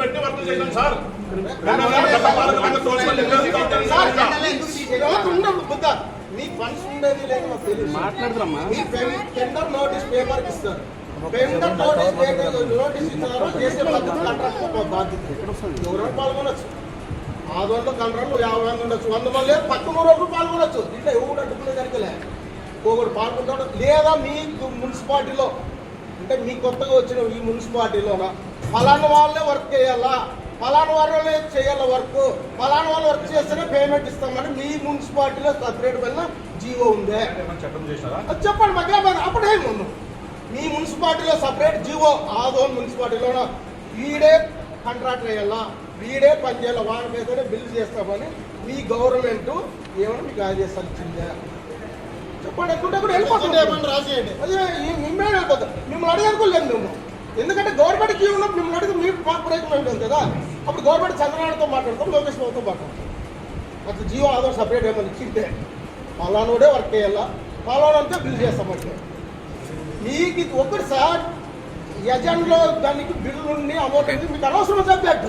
పెట్టి వర్క్ చేసాం సార్. మీ ఫండ్స్ ఉండేది లేదో. మీ టెండర్ నోటీస్ పేపర్కి ఇస్తారు. టెండర్ నోటీస్ పేపర్ నోటీస్ ఇస్తారు చేసే బాధ్యత. కాంట్రాక్ట్ బాధ్యత పాల్గొనొచ్చు యాభై మంది ఉండొచ్చు. వంద మంది లేదు పక్క రోజులు పాల్గొనొచ్చు ఇట్లా ఎవరు అడ్డుకునే జరగలే ఒకడు పాల్గొంటాడు. లేదా మీ మున్సిపాలిటీలో అంటే మీ కొత్తగా వచ్చిన ఈ మున్సిపాలిటీలోన? ఫలానా వాళ్ళే వర్క్ చేయాలా? ఫలానా వాళ్ళే చేయాల వర్క్? ఫలానా వాళ్ళు వర్క్ చేస్తేనే పేమెంట్ ఇస్తామని మీ మున్సిపాలిటీలో సపరేట్ పైన జీవో ఉందే. చెప్పండి మధ్య అప్పుడే ముందు? మీ మున్సిపాలిటీలో సపరేట్ జీవో ఆదోన్ మున్సిపాలిటీలోన? వీడే కాంట్రాక్ట్ వేయాలా వీడే పని చేయాలి వాళ్ళకైతేనే బిల్లు చేస్తామని మీ గవర్నమెంట్ ఏమైనా మీకు ఆదేశాలు ఇచ్చిందే? చెప్పండి ఎక్కడ కూడా వెళ్ళిపోతుంది రాసేయండి. అదే మిమ్మల్ని వెళ్ళిపోతాం. మిమ్మల్ని అడగనుకోలేదు మేము. ఎందుకంటే గవర్నమెంట్ జీవో ఉన్నప్పుడు మిమ్మల్ని అడిగి మీరు కార్పొరేషన్ ఉంటుంది కదా. అప్పుడు గవర్నమెంట్ చంద్రబాబుతో మాట్లాడతాం లోకేష్ బాబుతో మాట్లాడతాం. అసలు జియో ఆధార్ సపరేట్ ఏమని ఇచ్చింటే పలానోడే వర్క్ చేయాలా? పలానంతా బిల్ చేస్తామంటే మీకు ఇది ఒకటి సార్ ఎజెంట్లో దానికి బిల్లు ఉండి అమౌంట్ ఉంది. మీకు అనవసరం సబ్జెక్ట్.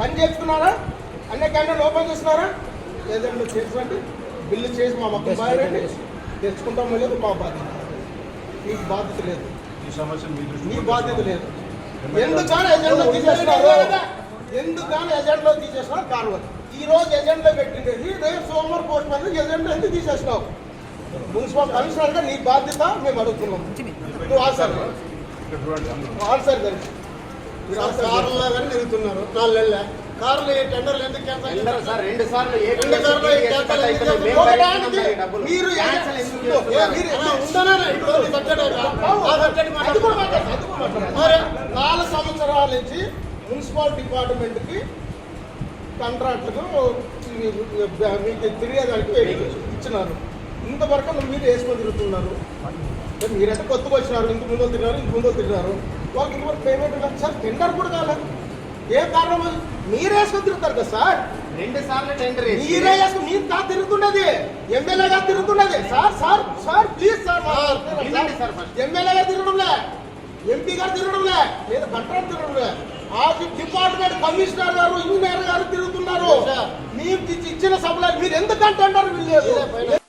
పని చేసుకున్నారా అన్ని క్యాంటీన్లు ఓపెన్ చేస్తున్నారా? ఏజెంట్లో చేసినట్టు బిల్లు చేసి మా మొత్తం బాగా తెచ్చుకుంటాం లేదు మా బాధ్యత. మీకు బాధ్యత లేదు. ఈ సమస్య మీ బాధ్యత లేదు. ఎందుకని ఎజెండా తీసేస్తున్నారు ఎందుకని ఎజెండాలో తీసేస్తున్నారు కారణం ఈ రోజు ఎజెండా పెట్టిండేది రేపు సోమవారం పోస్ట్ మ్యాన్ ఎజెండా ఎందుకు తీసేసినావు? మున్సిపల్ కమిషనర్గా నీ బాధ్యత మేము అడుగుతున్నాం. నువ్వు ఆన్సర్. ఆన్సర్ కలిసి మీరు ఆన్సర్ కారులో కానీ తిరుగుతున్నారు. నాలుగు నెలల. కార్లు టెండర్లు ఎందుకు క్యాన్సల్ సార్ రెండు సార్లు రెండు సార్లు క్యాన్సల్ అయిపోయింది. మీరు నాలుగు సంవత్సరాల నుంచి మున్సిపల్ డిపార్ట్మెంట్కి కాంట్రాక్టులు మీకు తిరిగేదానికి ఇచ్చినారు. ఇంతవరకు మీరు వేసుకొని తిరుగుతున్నారు? మీరంటే కొత్తగా వచ్చినారు? ఇంత ముందు తిన్నారు ఇంత ముందు తిన్నారు వాళ్ళకి ఇంతవరకు పేమెంట్ సార్ టెండర్ కూడా కాలేదు ఏ కారణం? అది? మీరు వేసుకొని తిరుగుతారు కదా సార్? రెండు సార్లు టెండర్ వేసి. మీరే వేసుకుని మీరు కా తిరుగుతున్నది. ఎమ్మెల్యేగా తిరుగుతున్నది. Sir sir sir please sir వినండి సార్ ఫస్ట్. ఎమ్మెల్యేగా తిరగడంలే. ఎంపీ గారు తిరగడంలే. లేదా కంట్రోల్ తిరగడంలే. ఆ డిపార్ట్మెంట్ కమిషనర్ గారు ఇంజనీర్ గారు తిరుగుతున్నారు. మేము ఇచ్చిన సభలో మీరు ఎందుకంటే అంటారు? వీళ్ళు